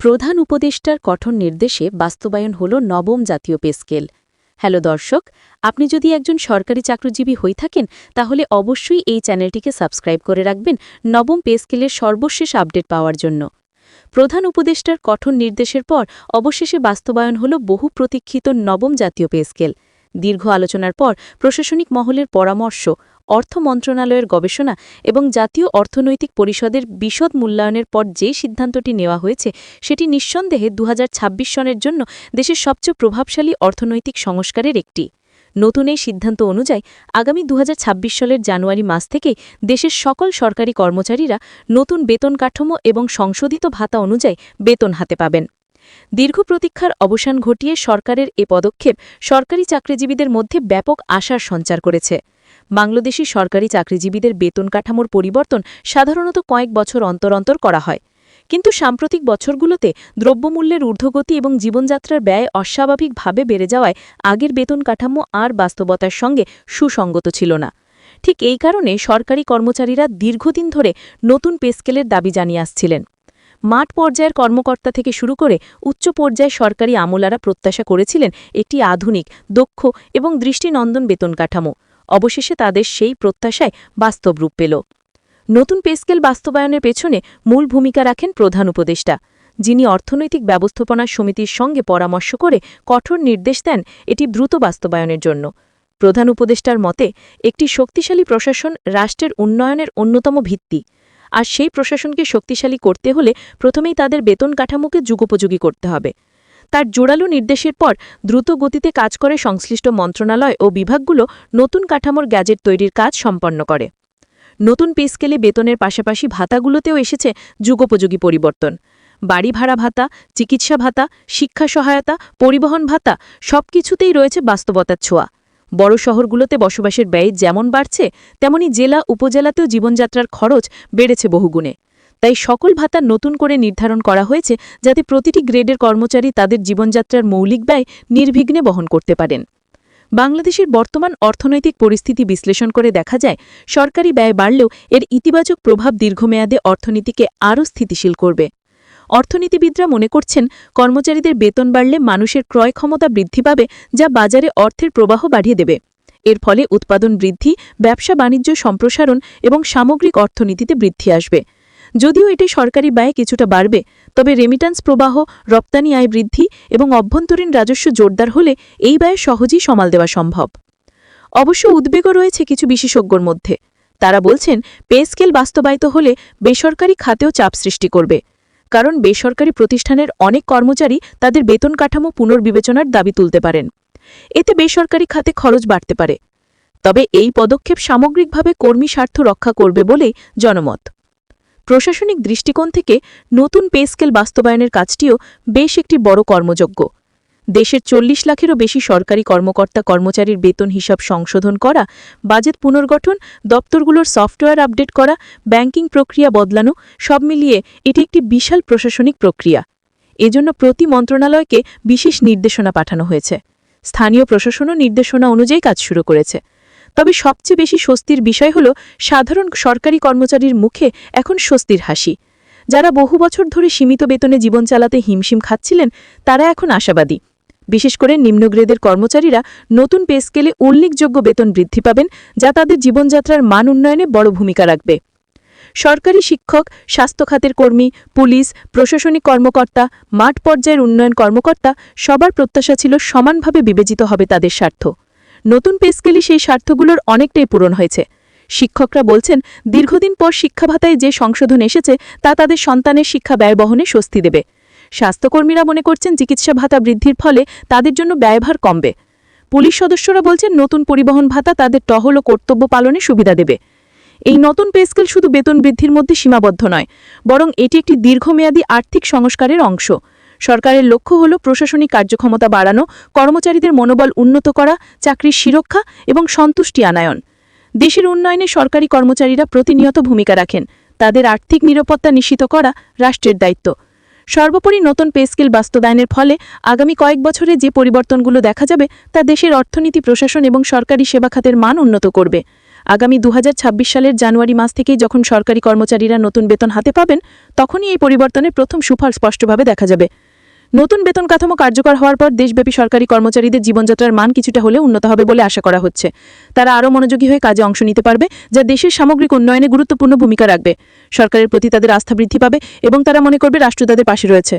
প্রধান উপদেষ্টার কঠোর নির্দেশে বাস্তবায়ন হল নবম জাতীয় পে স্কেল। হ্যালো দর্শক, আপনি যদি একজন সরকারি চাকরিজীবী হয়ে থাকেন, তাহলে অবশ্যই এই চ্যানেলটিকে সাবস্ক্রাইব করে রাখবেন নবম পে স্কেলের সর্বশেষ আপডেট পাওয়ার জন্য। প্রধান উপদেষ্টার কঠোর নির্দেশের পর অবশেষে বাস্তবায়ন হল বহু প্রতীক্ষিত নবম জাতীয় পে স্কেল। দীর্ঘ আলোচনার পর প্রশাসনিক মহলের পরামর্শ, অর্থ মন্ত্রণালয়ের গবেষণা এবং জাতীয় অর্থনৈতিক পরিষদের বিশদ মূল্যায়নের পর যে সিদ্ধান্তটি নেওয়া হয়েছে, সেটি নিঃসন্দেহে দু হাজার ছাব্বিশ সনের জন্য দেশের সবচেয়ে প্রভাবশালী অর্থনৈতিক সংস্কারের একটি। নতুন এই সিদ্ধান্ত অনুযায়ী আগামী দুহাজার ছাব্বিশ সালের জানুয়ারি মাস থেকেই দেশের সকল সরকারি কর্মচারীরা নতুন বেতন কাঠামো এবং সংশোধিত ভাতা অনুযায়ী বেতন হাতে পাবেন। দীর্ঘ প্রতীক্ষার অবসান ঘটিয়ে সরকারের এ পদক্ষেপ সরকারি চাকরিজীবীদের মধ্যে ব্যাপক আশার সঞ্চার করেছে। বাংলাদেশি সরকারি চাকরিজীবীদের বেতন কাঠামোর পরিবর্তন সাধারণত কয়েক বছর অন্তর অন্তর করা হয়। কিন্তু সাম্প্রতিক বছরগুলোতে দ্রব্যমূল্যের ঊর্ধ্বগতি এবং জীবনযাত্রার ব্যয় অস্বাভাবিকভাবে বেড়ে যাওয়ায় আগের বেতন কাঠামো আর বাস্তবতার সঙ্গে সুসঙ্গত ছিল না। ঠিক এই কারণে সরকারি কর্মচারীরা দীর্ঘদিন ধরে নতুন পেস্কেলের দাবি জানিয়ে আসছিলেন। মাঠ পর্যায়ের কর্মকর্তা থেকে শুরু করে উচ্চ পর্যায়ে সরকারি আমলারা প্রত্যাশা করেছিলেন একটি আধুনিক, দক্ষ এবং দৃষ্টিনন্দন বেতন কাঠামো। অবশেষে তাদের সেই প্রত্যাশায় বাস্তব রূপ পেল। নতুন পেস্কেল বাস্তবায়নের পেছনে মূল ভূমিকা রাখেন প্রধান উপদেষ্টা, যিনি অর্থনৈতিক ব্যবস্থাপনা সমিতির সঙ্গে পরামর্শ করে কঠোর নির্দেশ দেন এটি দ্রুত বাস্তবায়নের জন্য। প্রধান উপদেষ্টার মতে, একটি শক্তিশালী প্রশাসন রাষ্ট্রের উন্নয়নের অন্যতম ভিত্তি। আর সেই প্রশাসনকে শক্তিশালী করতে হলে প্রথমেই তাদের বেতন কাঠামোকে যুগোপযোগী করতে হবে। তার জোরালো নির্দেশের পর দ্রুত গতিতে কাজ করে সংশ্লিষ্ট মন্ত্রণালয় ও বিভাগগুলো নতুন কাঠামোর গ্যাজেট তৈরির কাজ সম্পন্ন করে। নতুন পে স্কেলে বেতনের পাশাপাশি ভাতাগুলোতেও এসেছে যুগোপযোগী পরিবর্তন। বাড়ি ভাড়া ভাতা, চিকিৎসা ভাতা, শিক্ষা সহায়তা, পরিবহন ভাতা সবকিছুতেই রয়েছে বাস্তবতার ছোঁয়া। বড় শহরগুলোতে বসবাসের ব্যয় যেমন বাড়ছে, তেমনি জেলা, উপজেলাতেও জীবনযাত্রার খরচ বেড়েছে বহুগুণে। তাই সকল ভাতা নতুন করে নির্ধারণ করা হয়েছে যাতে প্রতিটি গ্রেডের কর্মচারী তাদের জীবনযাত্রার মৌলিক ব্যয় নির্বিঘ্নে বহন করতে পারেন। বাংলাদেশের বর্তমান অর্থনৈতিক পরিস্থিতি বিশ্লেষণ করে দেখা যায়, সরকারি ব্যয় বাড়লেও এর ইতিবাচক প্রভাব দীর্ঘমেয়াদে অর্থনীতিকে আরও স্থিতিশীল করবে। অর্থনীতিবিদরা মনে করছেন, কর্মচারীদের বেতন বাড়লে মানুষের ক্রয় ক্ষমতা বৃদ্ধি পাবে, যা বাজারে অর্থের প্রবাহ বাড়িয়ে দেবে। এর ফলে উৎপাদন বৃদ্ধি, ব্যবসা বাণিজ্য সম্প্রসারণ এবং সামগ্রিক অর্থনীতিতে বৃদ্ধি আসবে। যদিও এটি সরকারি ব্যয় কিছুটা বাড়বে, তবে রেমিটান্স প্রবাহ, রপ্তানি আয় বৃদ্ধি এবং অভ্যন্তরীণ রাজস্ব জোরদার হলে এই ব্যয় সহজেই সমাল দেওয়া সম্ভব। অবশ্য উদ্বেগও রয়েছে কিছু বিশেষজ্ঞর মধ্যে। তারা বলছেন, পে স্কেল বাস্তবায়িত হলে বেসরকারি খাতেও চাপ সৃষ্টি করবে। কারণ বেসরকারি প্রতিষ্ঠানের অনেক কর্মচারী তাদের বেতন কাঠামো পুনর্বিবেচনার দাবি তুলতে পারেন। এতে বেসরকারি খাতে খরচ বাড়তে পারে। তবে এই পদক্ষেপ সামগ্রিকভাবে কর্মী স্বার্থ রক্ষা করবে বলেই জনমত। প্রশাসনিক দৃষ্টিকোণ থেকে নতুন পে স্কেল বাস্তবায়নের কাজটিও বেশ একটি বড় কর্মযোগ্য। দেশের চল্লিশ লাখেরও বেশি সরকারি কর্মকর্তা কর্মচারীর বেতন হিসাব সংশোধন করা, বাজেট পুনর্গঠন, দপ্তরগুলোর সফটওয়্যার আপডেট করা, ব্যাংকিং প্রক্রিয়া বদলানো, সব মিলিয়ে এটি একটি বিশাল প্রশাসনিক প্রক্রিয়া। এজন্য প্রতি মন্ত্রণালয়কে বিশেষ নির্দেশনা পাঠানো হয়েছে। স্থানীয় প্রশাসনও নির্দেশনা অনুযায়ী কাজ শুরু করেছে। তবে সবচেয়ে বেশি স্বস্তির বিষয় হল, সাধারণ সরকারি কর্মচারীর মুখে এখন স্বস্তির হাসি। যারা বহু বছর ধরে সীমিত বেতনে জীবন চালাতে হিমশিম খাচ্ছিলেন, তারা এখন আশাবাদী। বিশেষ করে নিম্ন গ্রেডের কর্মচারীরা নতুন পে স্কেলে উল্লেখযোগ্য বেতন বৃদ্ধি পাবেন, যা তাদের জীবনযাত্রার মান উন্নয়নে বড় ভূমিকা রাখবে। সরকারি শিক্ষক, স্বাস্থ্য খাতের কর্মী, পুলিশ, প্রশাসনিক কর্মকর্তা, মাঠ পর্যায়ের উন্নয়ন কর্মকর্তা সবার প্রত্যাশা ছিল সমানভাবে বিবেচিত হবে তাদের স্বার্থ। নতুন পে স্কেলে সেই স্বার্থগুলোর অনেকটাই পূরণ হয়েছে। শিক্ষকরা বলছেন, দীর্ঘদিন পর শিক্ষা ভাতায় যে সংশোধন এসেছে, তা তাদের সন্তানের শিক্ষা ব্যয় বহনে স্বস্তি দেবে। স্বাস্থ্যকর্মীরা মনে করছেন চিকিৎসা ভাতা বৃদ্ধির ফলে তাদের জন্য ব্যয়ভার কমবে। পুলিশ সদস্যরা বলছেন নতুন পরিবহন ভাতা তাদের টহল ও কর্তব্য পালনে সুবিধা দেবে। এই নতুন পে স্কেল শুধু বেতন বৃদ্ধির মধ্যে সীমাবদ্ধ নয়, বরং এটি একটি দীর্ঘমেয়াদী আর্থিক সংস্কারের অংশ। সরকারের লক্ষ্য হল প্রশাসনিক কার্যক্ষমতা বাড়ানো, কর্মচারীদের মনোবল উন্নত করা, চাকরির সুরক্ষা এবং সন্তুষ্টি আনায়ন। দেশের উন্নয়নে সরকারি কর্মচারীরা প্রতিনিয়ত ভূমিকা রাখেন। তাদের আর্থিক নিরাপত্তা নিশ্চিত করা রাষ্ট্রের দায়িত্ব। সর্বোপরি নতুন পে স্কেল বাস্তবায়নের ফলে আগামী কয়েক বছরে যে পরিবর্তনগুলো দেখা যাবে তা দেশের অর্থনীতি, প্রশাসন এবং সরকারি সেবা খাতের মান উন্নত করবে। আগামী দু হাজার ছাব্বিশ সালের জানুয়ারি মাস থেকেই যখন সরকারি কর্মচারীরা নতুন বেতন হাতে পাবেন, তখনই এই পরিবর্তনের প্রথম সুফল স্পষ্টভাবে দেখা যাবে। নতুন বেতন কাঠামো কার্যকর হওয়ার পর দেশব্যাপী সরকারি কর্মচারীদের জীবনযাত্রার মান কিছুটা হলে উন্নত হবে বলে আশা করা হচ্ছে। তারা আরও মনোযোগী হয়ে কাজে অংশ নিতে পারবে, যা দেশের সামগ্রিক উন্নয়নে গুরুত্বপূর্ণ ভূমিকা রাখবে। সরকারের প্রতি তাদের আস্থা বৃদ্ধি পাবে এবং তারা মনে করবে রাষ্ট্র তাদের পাশে রয়েছে।